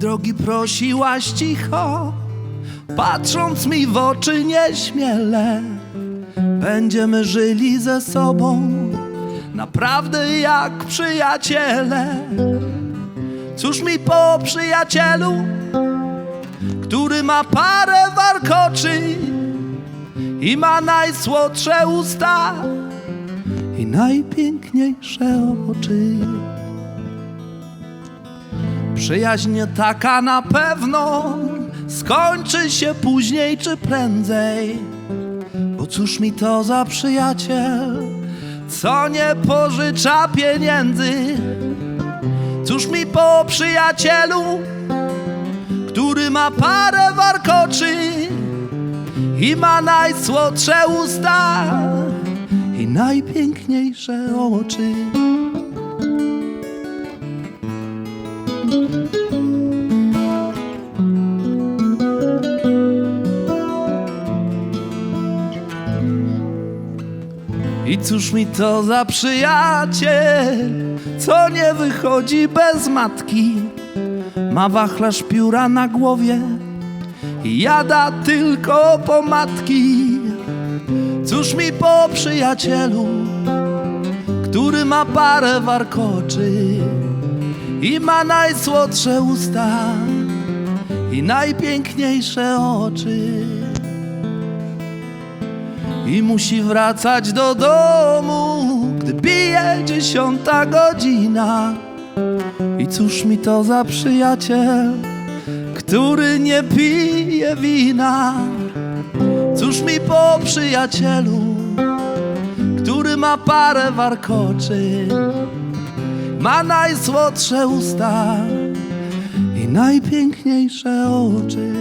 drogi prosiłaś cicho, patrząc mi w oczy nieśmiele. Będziemy żyli ze sobą, naprawdę jak przyjaciele. Cóż mi po przyjacielu, który ma parę warkoczy i ma najsłodsze usta i najpiękniejsze oczy. Przyjaźń taka na pewno skończy się później czy prędzej. Bo cóż mi to za przyjaciel, co nie pożycza pieniędzy? Cóż mi po przyjacielu, który ma parę warkoczy i ma najsłodsze usta i najpiękniejsze oczy. I cóż mi to za przyjaciel, co nie wychodzi bez matki? Ma wachlarz pióra na głowie i jada tylko pomadki. Cóż mi po przyjacielu, który ma parę warkoczy i ma najsłodsze usta i najpiękniejsze oczy i musi wracać do domu, gdy bije dziesiąta godzina. I cóż mi to za przyjaciel, który nie pije wina? Cóż mi po przyjacielu, który ma parę warkoczy, ma najsłodsze usta i najpiękniejsze oczy.